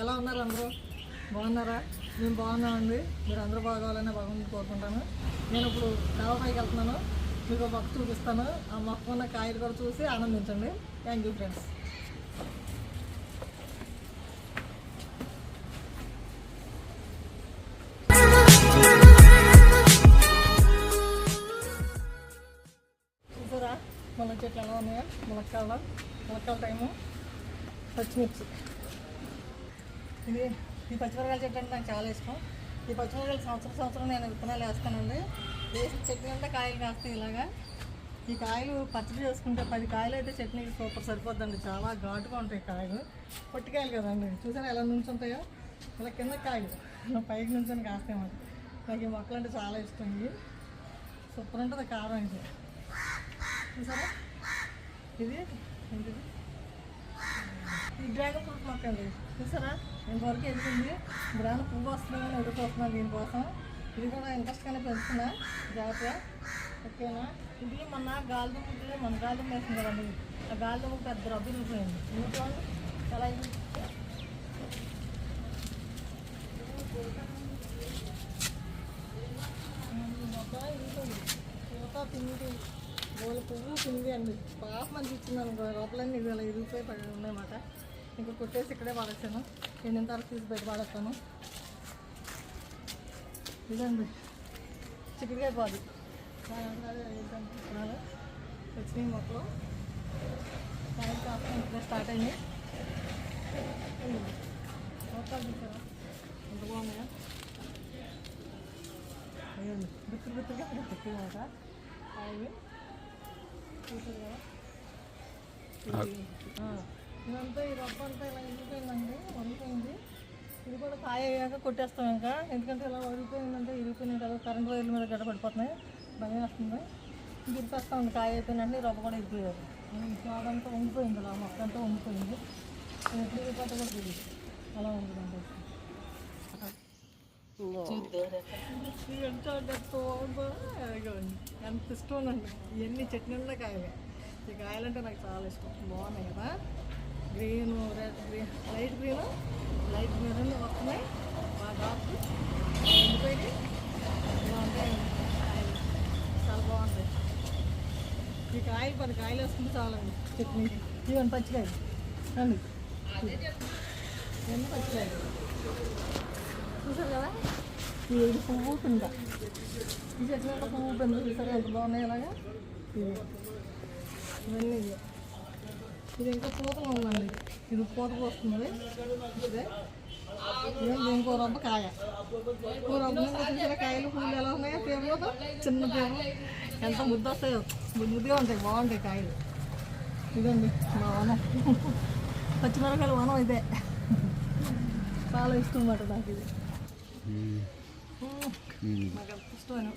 ఎలా ఉన్నారు అందరూ? బాగున్నారా? మేము బాగున్నామండి. మీరు అందరూ బాగోవాలని బాగుంది కోరుకుంటాను. నేను ఇప్పుడు కావపైకి వెళ్తున్నాను. మీకు ఒక మొక్క చూపిస్తాను. ఆ మొక్క ఉన్న కాయలు కూడా చూసి ఆనందించండి. థ్యాంక్ యూ ఫ్రెండ్స్ చూసారా? మన చెట్లు ఎలా ఉన్నాయా? ములక్కాల ములక్కాల టైము పచ్చిమిర్చి. ఇది ఈ పచ్చిమిరకాయల చెట్టు అంటే నాకు చాలా ఇష్టం. ఈ పచ్చిమిరకాయలు సంవత్సరం సంవత్సరం నేను విత్తనాలు వేస్తానండి. వేసిన చట్నీ అంతా కాయలు కాస్తాయి ఇలాగా. ఈ కాయలు పచ్చడి చేసుకుంటే పది కాయలు అయితే చట్నీకి సూపర్ సరిపోద్దండి. చాలా ఘాటుగా ఉంటాయి కాయలు. పొట్టికాయలు కదండి. చూసారా ఎలా నుంచుంటాయో? ఇలా కింద కాయలు. పైకి నుంచొని కాస్తాయి మాకు నాకు ఈ మొక్కలు అంటే చాలా ఇష్టం ఇవి. సూపర్ ఉంటుంది కారం ఇది. చూసారా? ఇది? ఏంటిది? ఈ డ్రాగన్ ఫ్రూట్ మొక్క అండి చూసారా ఇంతవరకు ఎదిగింది గ్రామ పువ్వు వస్తుందని ఎదుర్కొస్తున్నాను దీనికోసం. ఇది కూడా ఇంట్రెస్ట్గానే పెంచుతున్నా. జాగ్రత్తగా. ఓకేనా? ఇది మొన్న గాలిదుమ్ముకి మన గాలిదుమ్మ వేసింది కదండి. ఆ గాలిదుమ్మకి పెద్ద రబ్బు ఇరిగిపోయింది ఇంట్లో ఎలా ఇది ఈ పూత పిండి గోల పువ్వు పిండి అండి. బాగా మంచి ఇచ్చింది అనుకో. లోపలన్నీ ఇది అలా ఇరిగిపోయి పడి ఉన్నాయన్నమాట. ఇంకా కొట్టేసి ఇక్కడే పడేసాను నేను ఇంత వరకు తీసి బయట పడేస్తాను ఇదండి చిక్కుడుకాయ పాదు వచ్చినాయి మొక్కలు కాయలు కాస్త ఇప్పుడే స్టార్ట్ అయింది మొక్కలు చూసారా ఎంత బాగున్నాయా అయ్యండి బిత్తులు బిత్తులుగా పెట్టినమాట అవి చూసారు కదా ఇది, ఆ, ఇదంతా ఈ రబ్బ అంతా ఇలా ఇరిగిపోయిందండి వండిపోయింది ఇది కూడా కాయ అయ్యాక కొట్టేస్తాం ఇంకా. ఎందుకంటే ఇలా వదిలిపోయిందంటే ఇరిగిపోయినాయి కదా కరెంట్ వైర్ల మీద గడ్డ పడిపోతున్నాయి. భయం వేస్తుంది. గిరిపేస్తా ఉంది కాయ అయిపోయిందంటే ఈ కూడా ఇరిగిపోయారు అదంతా వండిపోయింది అలా మొత్తం అంతా వండిపోయింది ఎప్పుడు ఇరిగిపోతే కూడా తెలియదు అలా ఉంది ఎంత అంటే ఎంత ఇష్టం అండి ఇవన్నీ చట్నీ కాయలే. ఈ కాయలంటే నాకు చాలా ఇష్టం. బాగున్నాయి కదా. Green red green light green light green వస్తున్నాయి. బాగా డాక్టర్ ఎండిపోయి బాగుంటాయి చాలా బాగుంటాయి ఈ కాయలు పది కాయలు వేసుకుంటే చాలండి. చట్నీ ఇవన్నీ పచ్చికాయ అండి ఇవన్నీ పచ్చికాయ చూసారు కదా? ఇది పువ్వు కింద. ఈ చెట్ల పువ్వు కింద చూసారు? ఎంత బాగున్నాయి అలాగా? ఇవన్నీ ఇది ఇంకా పూతలు ఉందండి ఇది పూత పోస్తుంది. ఇదే ఇంకో రొబ్బ కాయ? ఇంకో చూసారా? కాయలు పువ్వులు ఎలా ఉన్నాయో పేరు చిన్న పేరు ఎంత ముద్ద వస్తాయో. ముద్దు ముద్దుగా ఉంటాయి బాగుంటాయి కాయలు. ఇదండి మా వనం. పచ్చిమిరకాయల వనం ఇదే. చాలా ఇష్టం అన్నమాట నాకు ఇది. నాకు అంత ఇష్టమైన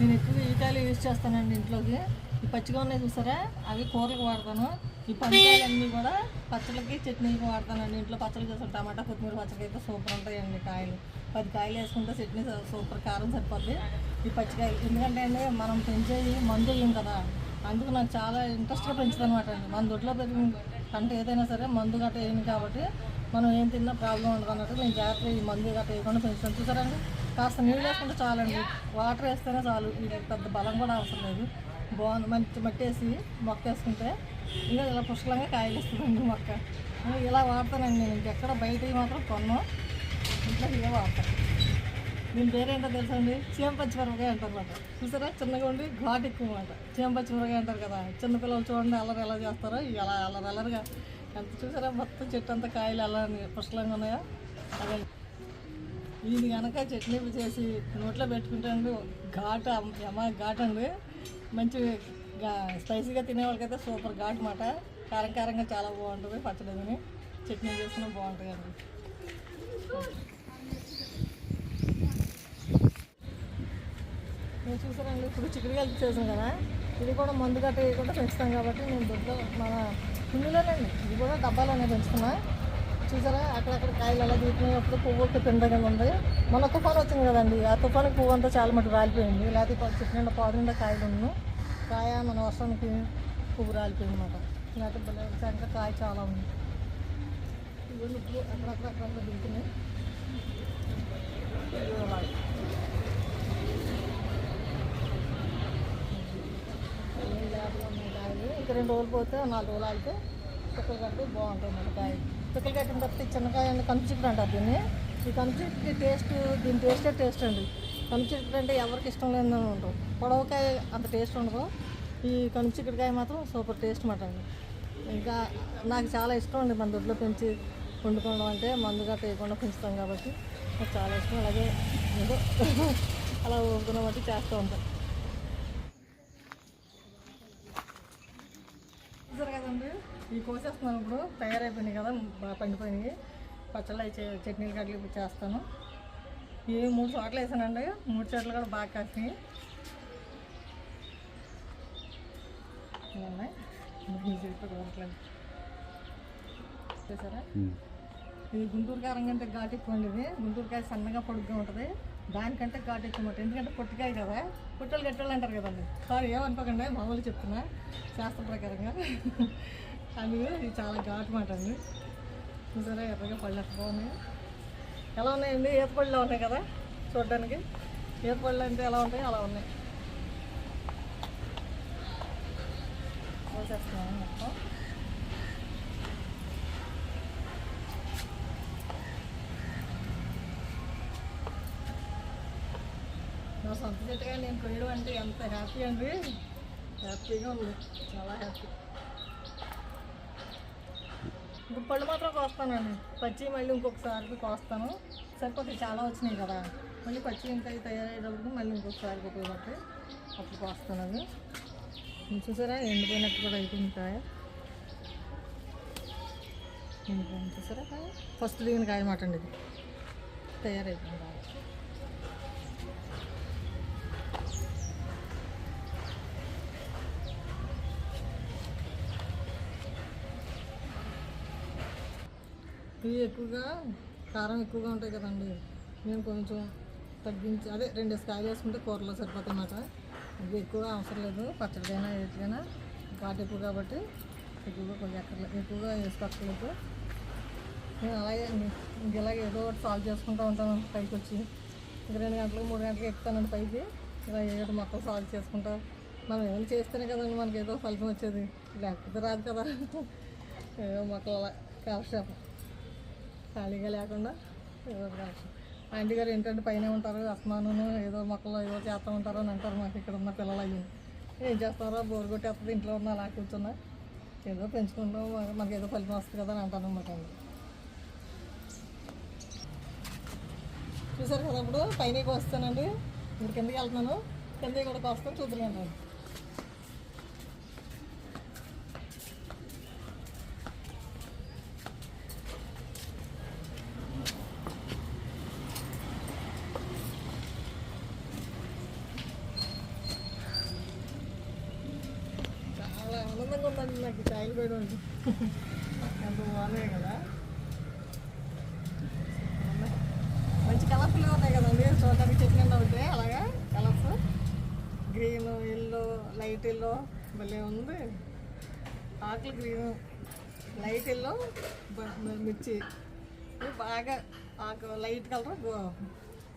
నేను ఎక్కువ ఈ కాయలు యూజ్ చేస్తానండి ఇంట్లోకి. ఈ పచ్చిగా ఉన్నాయి చూసారా? అవి కూరలకు వాడతాను. ఈ పంచాయలన్నీ కూడా పచ్చళ్ళకి చట్నీకి వాడతానండి ఇంట్లో. పచ్చళ్ళు చేస్తాను టమాటా కొత్తిమీర పచ్చడి అయితే సూపర్ ఉంటాయండి కాయలు. పది కాయలు వేసుకుంటే చట్నీ సూపర్ కారం సరిపోద్ది. ఈ పచ్చికాయలు. ఎందుకంటే అండి మనం పెంచేది మందు వేయం కదా. అందుకు నాకు చాలా ఇంట్రెస్ట్గా పెంచుతాను అనమాట అండి. మన దొడ్లో పెరిగిన పంట ఏదైనా సరే మందు గట్ట వేయను కాబట్టి మనం ఏం తిన్నా ప్రాబ్లం ఉండదు అన్నట్టు నేను జాగ్రత్తగా ఈ మందు గట్ట వేయకుండా పెంచుతాను. చూసారండి కాస్త నీళ్ళు వేసుకుంటే చాలండి. వాటర్ వేస్తేనే చాలు. ఇది పెద్ద బలం కూడా అవసరం లేదు. బాగుంది. మంచి మట్టి వేసి మొక్క వేసుకుంటే ఇంకా ఇలా పుష్కలంగా కాయలు ఇస్తుందండి మొక్క. ఇలా వాడతానండి నేను. ఇంకెక్కడ బయట మాత్రం కొన్నాం. ఇంట్లో ఇవే వాడతాను దీని పేరేంటో తెలుసా అండి? చీమ పచ్చిమిరపకాయ అంటారు అన్నమాట చూసారా? చిన్నగా ఉండి ఘాట్ ఎక్కువ మాట. చీమ పచ్చిమిరపకాయ అంటారు కదా. చిన్నపిల్లలు చూడండి అల్లరి ఎలా చేస్తారో. ఎలా అల్లరి అల్లరిగా. ఎంత చూసారా? మొత్తం చెట్టు అంతా కాయలు ఎలా పుష్కలంగా ఉన్నాయా? అదే ఇది కనుక చట్నీ చేసి నోట్లో పెట్టుకుంటాను ఘాట్ అమ్మ ఘాట్ అండి. మంచి గా- స్పైసీగా తినే వాళ్ళకైతే సూపర్ ఘాట్ మాట కారం కారంగా చాలా బాగుంటుంది పచ్చడి చట్నీ చేసుకున్నా బాగుంటుంది అండి. నేను చూసానండి ఇప్పుడు చిక్కుడుకాయలు చేసాం కదా. ఇది కూడా మందు గట్ట వేయకుండా పెంచుతాం కాబట్టి నేను దొడ్లో మన కుండీలోనండి ఇది కూడా డబ్బాలోనే పెంచుకున్నాను చూసారా? అక్కడక్కడ కాయలు అలా దిగుతున్నప్పుడు పువ్వు ఒకటి పిండగా ఉంది. మన తుఫాన్ వచ్చింది కదండి. ఆ తుఫాను పువ్వు అంతా చాలా మటు రాలిపోయింది. లేకపోతే చెట్టు నిండా పాదు నిండా కాయలు ఉన్నాయి కాయ మన వర్షానికి పువ్వు రాలిపోయింది అనమాట లేకపోతే ఇంకా కాయ చాలా ఉంది. ఇప్పుడు అక్కడక్కడ అక్కడక్కడ దిగుతున్నాయి కాయలు. ఇంకా రెండు రోజులు పోతే నాలుగు రోజులు ఆగితే పిక్కలు బాగుంటుంది బాగుంటాయి కాయ పిక్కలు కట్టిన తర్వాత చిన్నకాయ అండి కంచిక్కుడు అంటారు దీన్ని. ఈ కంచిక్కుడి టేస్ట్ దీని టేస్టే టేస్ట్ అండి. కంచిక్కుడు అంటే ఎవరికి ఇష్టం లేదని ఉండవు పొడవకాయ అంత టేస్ట్ ఉండదు. ఈ కంచిక్కుడికాయ మాత్రం సూపర్ టేస్ట్ మాట అండి. ఇంకా నాకు చాలా ఇష్టం అండి మన దొడ్లో పెంచి వండుకోవడం అంటే మందుగా గట్ట వేయకుండా పెంచుతాం కాబట్టి నాకు చాలా ఇష్టం. అలాగే ఏదో అలా ఊరుకున్న బట్టి చేస్తూ ఉంటాం. చూసారు కదండి? ఈ కోసేస్తున్నాను ఇప్పుడు. తయారైపోయినాయి కదా బాగా పండిపోయినాయి. పచ్చళ్ళు అవి చట్నీలు ఇప్పుడు చేస్తాను. ఇవి మూడు చోట్ల వేసానండి. మూడు చోట్ల కూడా బాగా కాసినాయి. ఇవి చూసారా? ఇది గుంటూరు కారం కంటే ఘాటు ఎక్కువ అండి ఇది. గుంటూరుకాయ సన్నగా పొడుగ్గా ఉంటుంది. దానికంటే ఘాటు ఎక్కువ ఉంటుంది. ఎందుకంటే పొట్టికాయ కదా. పొట్టలు గట్టలు అంటారు కదండి. సారీ ఏమనుకోకండి. మామూలు చెప్తున్నా. శాస్త్ర ప్రకారంగా. కానీ ఇది చాలా ఘాటు మాట అండి. చూసారా ఎర్రగా పళ్ళు బాగున్నాయి. ఎలా ఉన్నాయండి? ఈత పళ్ళులో ఉన్నాయి కదా చూడడానికి. ఈత పళ్ళు అంటే ఎలా ఉంటాయి అలా ఉన్నాయి. కోసేస్తున్నాను మొత్తం. నా సొంత చెట్టుగా నేను కొయ్యడం అంటే ఎంత హ్యాపీ అండి. హ్యాపీగా ఉంది. చాలా హ్యాపీ. పళ్ళు మాత్రం కోస్తానండి. పచ్చి మళ్ళీ ఇంకొకసారి కోస్తాను. సరిపోతే చాలా వచ్చినాయి కదా. మళ్ళీ పచ్చి ఇంకా తయారయ్యేటప్పుడు మళ్ళీ ఇంకొకసారి ఉపయోగపడతాయి అప్పుడు కోస్తాను అవి. చూసారా? ఎండిపోయినట్టు కూడా అయిపోయింది కాయ. ఎండిపోయింది. చూసారా? కాయ ఫస్ట్ దిగిన కాయ మాట అండి ఇది. తయారైపోయింది. కాయ ఇవి ఎక్కువగా కారం ఎక్కువగా ఉంటాయి కదండి. నేను కొంచెం తగ్గించి అదే రెండు కాయలు వేసుకుంటే కూరలో సరిపోతాయి అన్నమాట. ఇవి ఎక్కువగా అవసరం లేదు. పచ్చడికైనా ఏటికైనా. ఘాటు ఎక్కువ కాబట్టి ఎక్కువగా కొంచెం ఎక్కర్లేదు ఎక్కువగా వేసుకోక్కర్లేదు. నేను అలాగే అండి. ఇలాగే ఏదో ఒకటి సాల్వ్ చేసుకుంటూ ఉంటాను పైకి వచ్చి ఇంక రెండు గంటలకు మూడు గంటలకు ఎక్కుతానండి పైకి. ఇలా ఏదో మొత్తం సాల్వ్ చేసుకుంటా. మనం ఏమైనా చేస్తేనే కదండి మనకి ఏదో ఫలితం వచ్చేది. లేకపోతే రాదు కదా. ఏదో మొక్కలు అలా కాలక్షేపం. ఖాళీగా లేకుండా ఏదో ఆంటీ గారు ఏంటంటే పైన ఉంటారు అస్మాను ఏదో మొక్కలు ఏదో చేస్తూ ఉంటారు అని అంటారు మాకు ఇక్కడ ఉన్న పిల్లలు అయ్యి. ఏం చేస్తారో? బోర్ కొట్టేస్తుంది ఇంట్లో ఉన్న అలా కూర్చున్నా. ఏదో పెంచుకుంటాం మనకి ఏదో ఫలితం వస్తుంది కదా అని అంటాను అనమాట అండి. చూసారు కదా ఇప్పుడు? పైన వస్తానండి. ఇప్పుడు కిందకి వెళ్తున్నాను. కిందకి కూడా వస్తాను చూద్దాం అంటాను చాలా నాకు ఈ కాయలు పోయడం ఎంత బాగున్నాయి కదా మంచి కలర్ఫుల్ ఉన్నాయి కదండి చూడడానికి చెట్లు ఉంటాయి అలాగా colours green yellow light yellow భలే ఉంది ఆకులు గ్రీన్ లైట్ ఎల్లో మిర్చి బాగా ఆకు లైట్ కలర్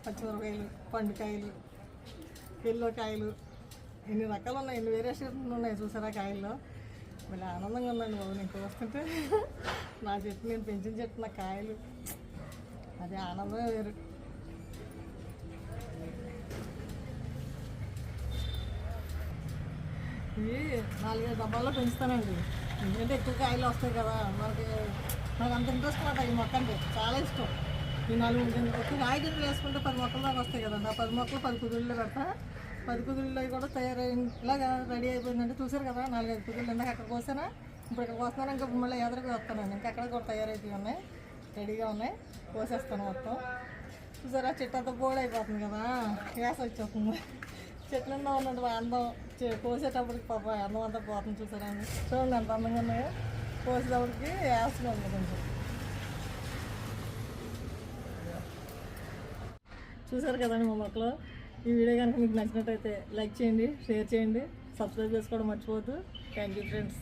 పచ్చిమిరపకాయలు పండుకాయలు ఎల్లో కాయలు ఎన్ని రకాలు ఉన్నాయి ఎన్ని వేరియేషన్స్ ఉన్నాయి చూసారా కాయల్లో? మళ్ళీ ఆనందంగా ఉందండి బాబు నేను కోస్తుంటే నా చెట్టు నేను పెంచిన చెట్టు నా కాయలు. అది ఆనందమే వేరు. ఇవి నాలుగైదు డబ్బాల్లో పెంచుతానండి. ఎందుకంటే ఎక్కువ కాయలు వస్తాయి కదా మనకి నాకు అంత ఇంట్రెస్ట్ మాట ఈ మొక్క అంటే చాలా ఇష్టం. ఈ నాలుగు ఒక కాయ గింజలు వేసుకుంటే పది మొక్కలు దాకా వస్తాయి కదా. ఆ పది మొక్కలు పది కుదుళ్ళు పెడతా. పది కుదుల్లో కూడా తయారై ఇలాగా రెడీ అయిపోయిందంటే చూసారు కదా నాలుగైదు కుదులు ఇందాక అక్కడ కోసానా? ఇప్పుడు ఇక్కడ కోస్తున్నాను ఇంకా మళ్ళీ ఎదురుగా వస్తానండి ఇంకా అక్కడ కూడా తయారైపోయి ఉన్నాయి. రెడీగా ఉన్నాయి. కోసేస్తాను మొత్తం. చూసారా చెట్టు అంతా బోర్డు అయిపోతుంది కదా. గ్యాస్ వచ్చేస్తుంది. చెట్లల్లో ఉన్నది అందం కోసేటప్పటికి పాప అందం అంతా పోతుంది చూసారా చూడండి ఎంత అందంగా ఉన్నాయో. కోసేటప్పటికి యాసగా ఉంది కొంచెం. చూసారు కదండి మా మొక్కలు? ఈ వీడియో కనుక మీకు నచ్చినట్టయితే లైక్ చేయండి షేర్ చేయండి సబ్స్క్రైబ్ చేసుకోవడం మర్చిపోవద్దు. Thank you friends